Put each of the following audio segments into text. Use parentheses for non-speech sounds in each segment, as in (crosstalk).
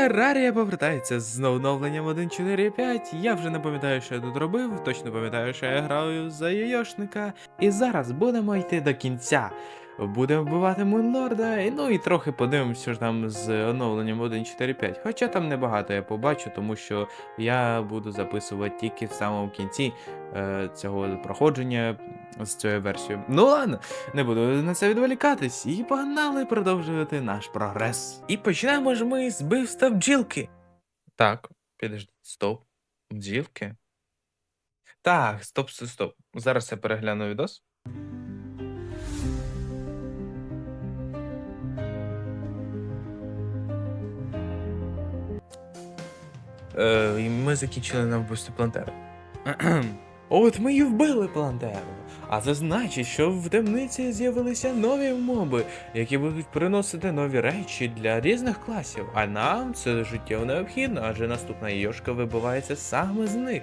Террарія повертається з оновленням 1.4.5. Я вже не пам'ятаю, що я тут робив, точно пам'ятаю, що я граю за Йошника. І зараз будемо йти до кінця. Будемо вбивати Мунлорда, і ну і трохи подивимося, там з оновленням 1.4.5. Хоча там небагато я побачу, тому що я буду записувати тільки в самому кінці е, цього проходження з цією версією. Ну ладно, не буду на це відволікатись, і погнали продовжувати наш прогрес. І почнемо ж ми з бивства бджілки. Так, підожди, стоп. Бджілки? Так, стоп, стоп, стоп. Зараз я перегляну відос. Е, і ми закінчили на вбивстві Плантери. (clears throat) От ми і вбили Плантеру. А це значить, що в темниці з'явилися нові моби, які будуть приносити нові речі для різних класів. А нам це життєво необхідно, адже наступна йошка вибивається саме з них.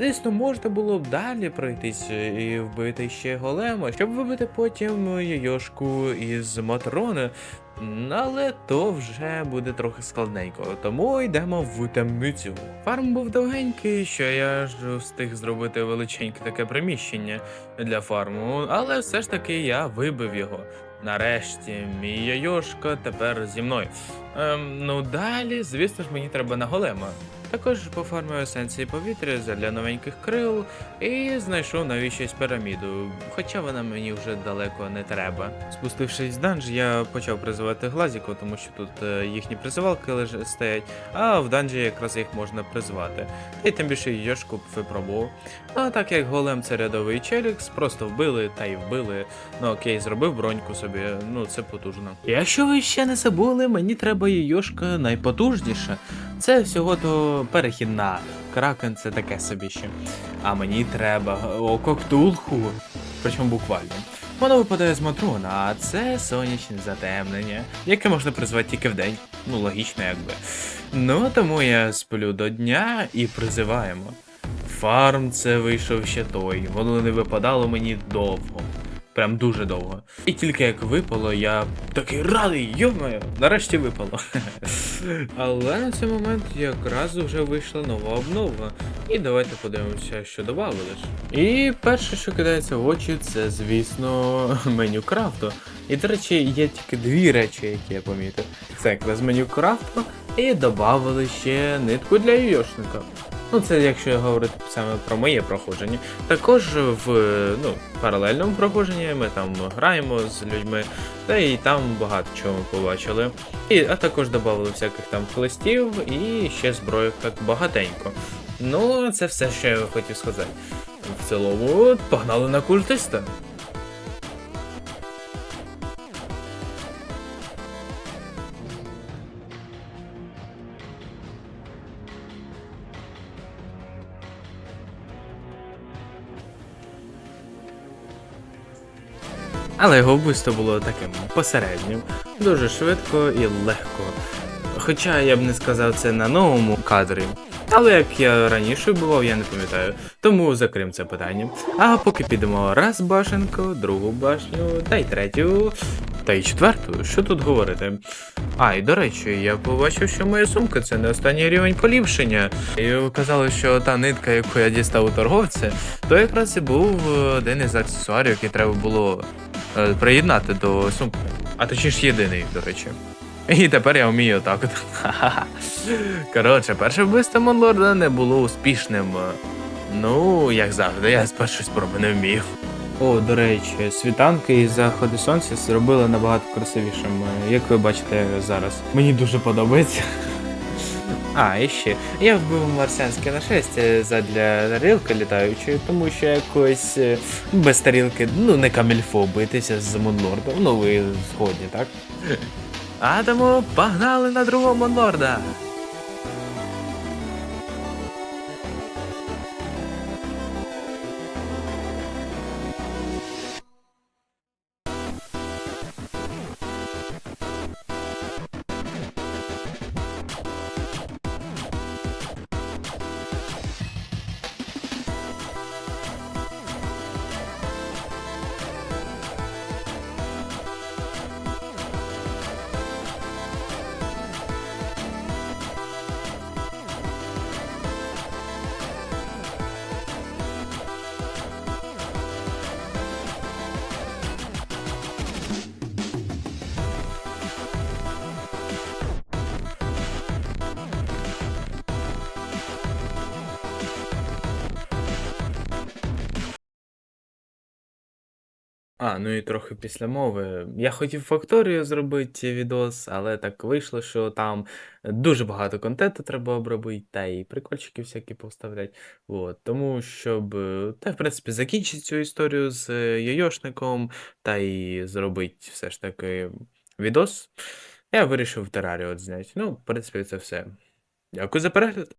Звісно, можна було б далі пройтись і вбити ще голема, щоб вибити потім йошку із Матрони. Але то вже буде трохи складненько, тому йдемо в темницю. Фарм був довгенький, що я ж встиг зробити величеньке таке приміщення для фарму, але все ж таки я вибив його. Нарешті, мій Йошка тепер зі мною. Ем, ну далі, звісно ж, мені треба на голема. Також пофармив есенції повітря для новеньких крил і знайшов навіщось піраміду, хоча вона мені вже далеко не треба. Спустившись в данж, я почав призивати глазіку, тому що тут е, їхні призивалки стоять, а в данжі якраз їх можна призвати. І тим більше йошку випробував. А так як голем це рядовий челікс, просто вбили та й вбили. Ну окей, зробив броньку собі, ну це потужно. Якщо ви ще не забули, мені треба йошка найпотужніша. Це всього то перехідна. Кракен це таке собі ще. А мені треба око ктулху. Причому буквально. Воно випадає з матрона, а це сонячне затемнення, яке можна призвати тільки вдень. Ну, логічно, якби. Ну, тому я сплю до дня і призиваємо. Фарм це вийшов ще той, воно не випадало мені довго. Прям дуже довго. І тільки як випало, я такий радий, йомаю, нарешті випало. (laughs) Але на цей момент якраз вже вийшла нова обнова. І давайте подивимося, що додали ж. І перше, що кидається в очі, це, звісно, (laughs) меню крафту. І, до речі, є тільки дві речі, які я помітив. Це якраз меню крафту, і додали ще нитку для йошника. Ну, це якщо говорити саме про моє проходження. Також в ну, паралельному проходженні ми там граємо з людьми, та і там багато чого ми побачили. І, а також додали всяких там хлистів і ще зброю так багатенько. Ну, це все, що я хотів сказати. В цілому, погнали на культиста. Але його вбивство було таким посереднім, дуже швидко і легко. Хоча я б не сказав це на новому кадрі. Але як я раніше бував, я не пам'ятаю. Тому закрим це питання. А поки підемо раз башенку, другу башню, та й третю, та й четверту. Що тут говорити? А, і до речі, я побачив, що моя сумка це не останній рівень поліпшення. І казали, що та нитка, яку я дістав у торговця, то якраз і був е, один із аксесуарів, який треба було приєднати до сумки. А точніше єдиний, до речі. І тепер я вмію отак от. (laughs) Коротше, перше вбивство Монлорда не було успішним. Ну, як завжди, я з першої спроби не вмів. О, до речі, світанки і заходи сонця зробили набагато красивішим, е, як ви бачите зараз. Мені дуже подобається. А, і ще. Я вбив марсіанське нашестя задля тарілки літаючої, тому що якось е, без тарілки, ну не камільфо битися з Монлордом. Ну ви згодні, так? А тому погнали на другого Монлорда. А, ну і трохи після мови. Я хотів факторію зробити відос, але так вийшло, що там дуже багато контенту треба обробити, та і прикольчики всякі поставлять. От. Тому, щоб, е, та, в принципі, закінчити цю історію з е, Йойошником та і зробити все ж таки відос, я вирішив терарію от зняти. Ну, в принципі, це все. Дякую за перегляд.